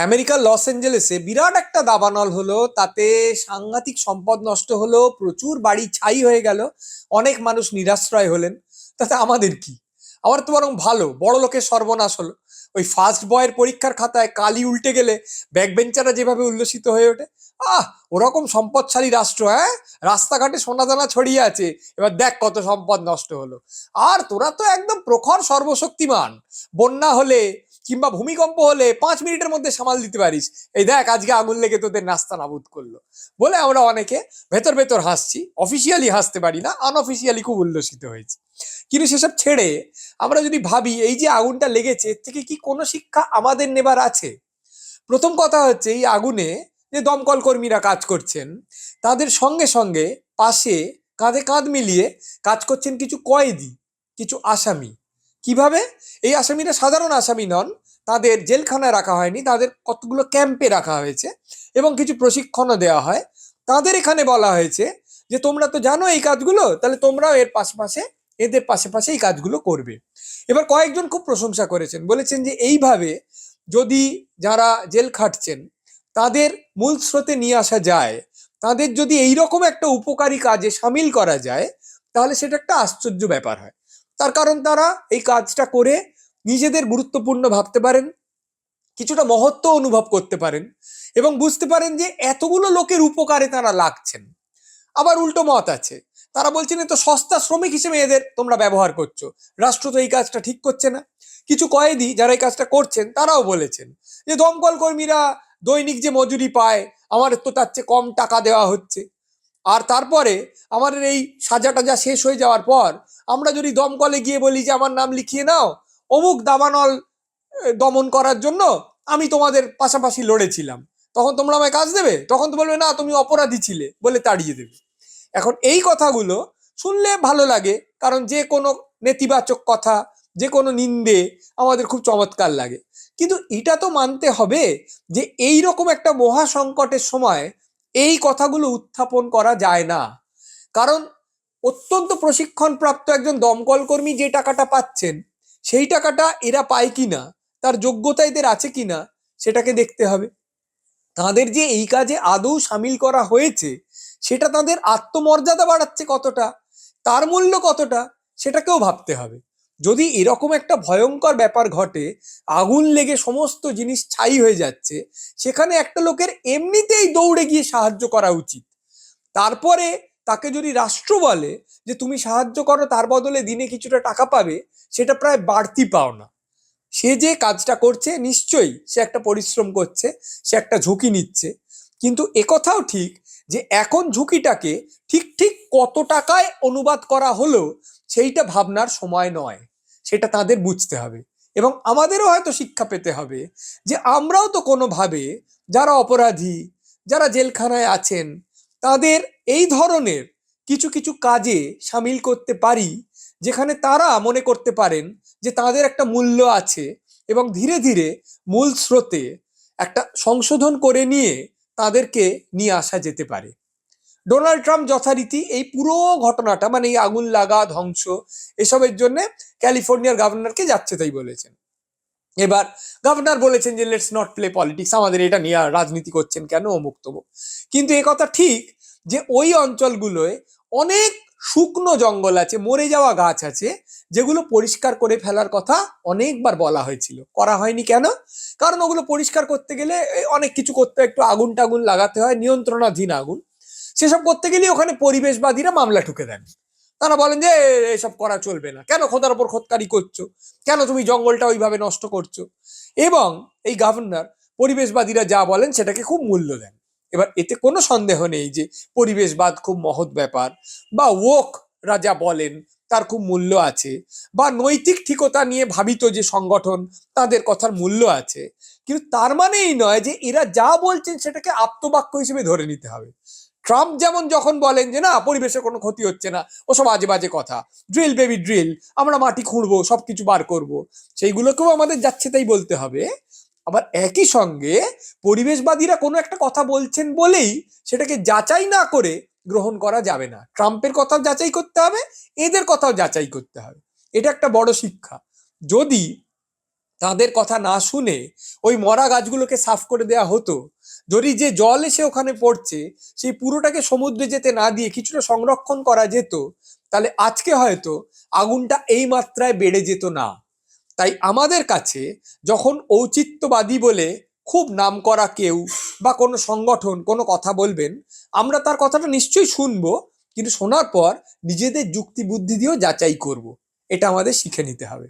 আমেরিকার লস অ্যাঞ্জেলেসে বিরাট একটা দাবানল হলো, তাতে সাংঘাতিক সম্পদ নষ্ট হলো, প্রচুর বাড়ি ছাই হয়ে গেল, অনেক মানুষ নিরাশ্রয় হলেন। তাতে আমাদের কি? আমার তো বরং ভালো, বড় লোকের সর্বনাশ হলো। ওই ফার্স্ট বয়ের পরীক্ষার খাতায় কালি উল্টে গেলে ব্যাকবেঞ্চাররা যেভাবে উল্লসিত হয়ে ওঠে, আহ, ওরকম সম্পদশালী রাষ্ট্র হ্যাঁ? রাস্তাঘাটে সোনাদানা ছড়িয়ে আছে, এবার দেখ কত সম্পদ নষ্ট হলো। আর তোরা তো একদম প্রখর সর্বশক্তিমান, বন্যা হলে কিংবা ভূমিকম্প হলে পাঁচ মিনিটের মধ্যে সামাল দিতে পারিস। এই দেখ, আজকে আগুন লেগে তোদের নাস্তা নাবুদ করল। বলে আমরা অনেকে ভেতর ভেতর হাসছি অফিসিয়ালি হাসতে পারি না আনঅফিসিয়ালি খুব উল্লসিত হয়েছি। কিন্তু সেসব ছেড়ে আমরা যদি ভাবি, এই যে আগুনটা লেগেছে, এর থেকে কি কোনো শিক্ষা আমাদের নেবার আছে? প্রথম কথা হচ্ছে, এই আগুনে যে দমকল কর্মীরা কাজ করছেন, তাদের সঙ্গে সঙ্গে পাশে কাঁধে কাঁধ মিলিয়ে কাজ করছেন কিছু কয়েদি, কিছু আসামি। কীভাবে? এই আসামিরা সাধারণ আসামি নন। তাদের জেলখানায় রাখা হয়নি। তাদের কতগুলো ক্যাম্পে রাখা হয়েছে এবং কিছু প্রশিক্ষণও দেওয়া হয়। তাদের এখানে বলা হয়েছে যে, তোমরা তো জানো এই কাজগুলো, তাহলে তোমরাও এর পাশে এদের পাশে পাশে এই কাজগুলো করবে। এবার কয়েকজন খুব প্রশংসা করেছেন। বলেছেন যে, এইভাবে যদি যারা জেল খাটছেন, তাদের মূল স্রোতে নিয়ে আসা যায়, তাদের যদি এই রকম একটা উপকারী কাজে সামিল করা যায়, তাহলে সেটা একটা আশ্চর্য ব্যাপার হয়। তার কারণ তারা এই কাজটা করে নিজেদের গুরুত্বপূর্ণ ভাবতে পারেন, কিছুটা মহত্ব অনুভব করতে পারেন এবং বুঝতে পারেন যে এতগুলো লোকের উপকারে তারা লাগছেন। আবার উল্টো মত আছে। তারা বলছেন তো সস্তা শ্রমিক হিসেবে এদের তোমরা ব্যবহার করছ। রাষ্ট্র তো এই কাজটা ঠিক করছে না। কিছু কয়েদি যারা এই কাজটা করছেন, তারাও বলেছেন যে, দমকল কর্মীরা দৈনিক যে মজুরি পায় আমার তো তার চেয়ে কম টাকা দেওয়া হচ্ছে। আর তারপরে আমাদের এই সাজা টাজা শেষ হয়ে যাওয়ার পর আমরা যদি দমকলে গিয়ে বলি যে আমার নাম লিখিয়ে নাও, অমুক দাবানল দমন করার জন্য আমি তোমাদের পাশাপাশি লড়েছিলাম। তখন তোমরা আমায় কাজ দেবে? তখন তো বলবে, না, তুমি অপরাধী ছিলে, বলে তাড়িয়ে দেবে। এখন এই কথাগুলো শুনলে ভালো লাগে, কারণ যে কোনো নেতিবাচক কথা, যে কোনো নিন্দে আমাদের খুব চমৎকার লাগে। কিন্তু এটা তো মানতে হবে যে এই রকম একটা মহা সংকটের সময় এই কথাগুলো উত্থাপন করা যায় না। কারণ অত্যন্ত প্রশিক্ষণপ্রাপ্ত একজন দমকল কর্মী যে টাকাটা পাচ্ছেন, সেই টাকাটা এরা পায় কি না তার যোগ্যতা এদের আছে কি না সেটাকে দেখতে হবে। তাদের যে এই কাজে আদৌ সামিল করা হয়েছে, সেটা তাদের আত্মমর্যাদা বাড়াচ্ছে কতটা, তার মূল্য কতটা, সেটাকেও ভাবতে হবে। যদি এরকম একটা ভয়ঙ্কর ব্যাপার ঘটে, আগুন লেগে সমস্ত জিনিস ছাই হয়ে যাচ্ছে, সেখানে একটা লোকের এমনিতেই দৌড়ে গিয়ে সাহায্য করা উচিত। তারপরে তাকে যদি রাষ্ট্র বলে যে, তুমি সাহায্য করো, তার বদলে দিনে কিছুটা টাকা পাবে সেটা প্রায় বাড়তি পাও না সে যে কাজটা করছে, নিশ্চয়ই সে একটা পরিশ্রম করছে, সে একটা ঝুঁকি নিচ্ছে। কিন্তু একথাও ঠিক যে, এখন ঝুঁকিটাকে ঠিক ঠিক কত টাকায় অনুবাদ করা হলো, সেইটা ভাবনার সময় নয়। সেটা তাদের বুঝতে হবে। এবং আমাদেরও হয়তো শিক্ষা পেতে হবে যে আমরাও তো কোনোভাবে যারা অপরাধী, যারা জেলখানায় আছেন, তাদের এই ধরনের কিছু কিছু কাজে সামিল করতে পারি, যেখানে তারা মনে করতে পারেন যে তাদের একটা মূল্য আছে এবং ধীরে ধীরে মূল স্রোতে একটা সংশোধন করে নিয়ে তাদেরকে নিয়ে আসা যেতে পারে। ডোনাল্ড ট্রাম্প যথারীতি এই পুরো ঘটনাটা মানে এই আগুন লাগা, ধ্বংস, এসবের জন্য ক্যালিফোর্নিয়ার গভর্নরকে যাচ্ছে তাই বলেছেন। এবার গভর্নর বলেছেন যে লেটস নট প্লে পলিটিক্স আমাদের এটা নিয়ে রাজনীতি করছেন কেন অমুক তমুক? কিন্তু এ কথা ঠিক যে, ওই অঞ্চলগুলোয় অনেক শুকনো জঙ্গল আছে, মরে যাওয়া গাছ আছে, যেগুলো পরিষ্কার করে ফেলার কথা অনেকবার বলা হয়েছিল। করা হয়নি কেন? কারণ ওগুলো পরিষ্কার করতে গেলে অনেক কিছু করতে একটু আগুন টাগুন লাগাতে হয়, নিয়ন্ত্রণাধীন আগুন। সেসব করতে গেলে ওখানে পরিবেশবাদীরা মামলা ঠুকে দেন। তারা বলেন যে এসব করা চলবে না। কেন খোদার ওপর খোদকারি করছ? কেন তুমি জঙ্গলটা ওইভাবে নষ্ট করছ? এবং এই গভর্নর পরিবেশবাদীরা যা বলেন সেটাকে খুব মূল্য দেন। এবার এতে কোনো সন্দেহ নেই যে, পরিবেশবাদ খুব মহৎ ব্যাপার বা ওক রাজা বলেন তার খুব মূল্য আছে বা নৈতিক ঠিকতা নিয়ে ভাবিত যে সংগঠন তাদের কথার মূল্য আছে। কিন্তু তার মানে এই নয় যে, এরা যা বলছেন সেটাকে আপ্তবাক্য হিসেবে ধরে নিতে হবে। ট্রাম্প যেমন যখন বলেন যে, না, পরিবেশের কোনো ক্ষতি হচ্ছে না, ওসব বাজে বাজে কথা। ড্রিল বেবি ড্রিল আমরা মাটি খুঁড়বো সব কিছু বার করব। সেইগুলোকেও আমাদের যাচ্ছে তাই বলতে হবে। আবার একই সঙ্গে পরিবেশবাদীরা কোনো একটা কথা বলছেন বলেই সেটাকে যাচাই না করে গ্রহণ করা যাবে না। ট্রাম্পের কথাও যাচাই করতে হবে, এদের কথাও যাচাই করতে হবে। এটা একটা বড় শিক্ষা। যদি তাদের কথা না শুনে ওই মরা গাছগুলোকে সাফ করে দেয়া হতো যদি যে জল এসে ওখানে পড়ছে, সেই পুরোটাকে সমুদ্রে যেতে না দিয়ে কিছুটা সংরক্ষণ করা যেত, তাহলে আজকে হয়তো আগুনটা এই মাত্রায় বেড়ে যেত না। তাই আমাদের কাছে যখন ঔচিত্যবাদী বলে খুব নাম করা কেউ বা কোনো সংগঠন কোনো কথা বলবেন, আমরা তার কথাটা নিশ্চয়ই শুনব, কিন্তু শোনার পর নিজেদের যুক্তি বুদ্ধি দিয়েও যাচাই করব। এটা আমাদের শিখে নিতে হবে।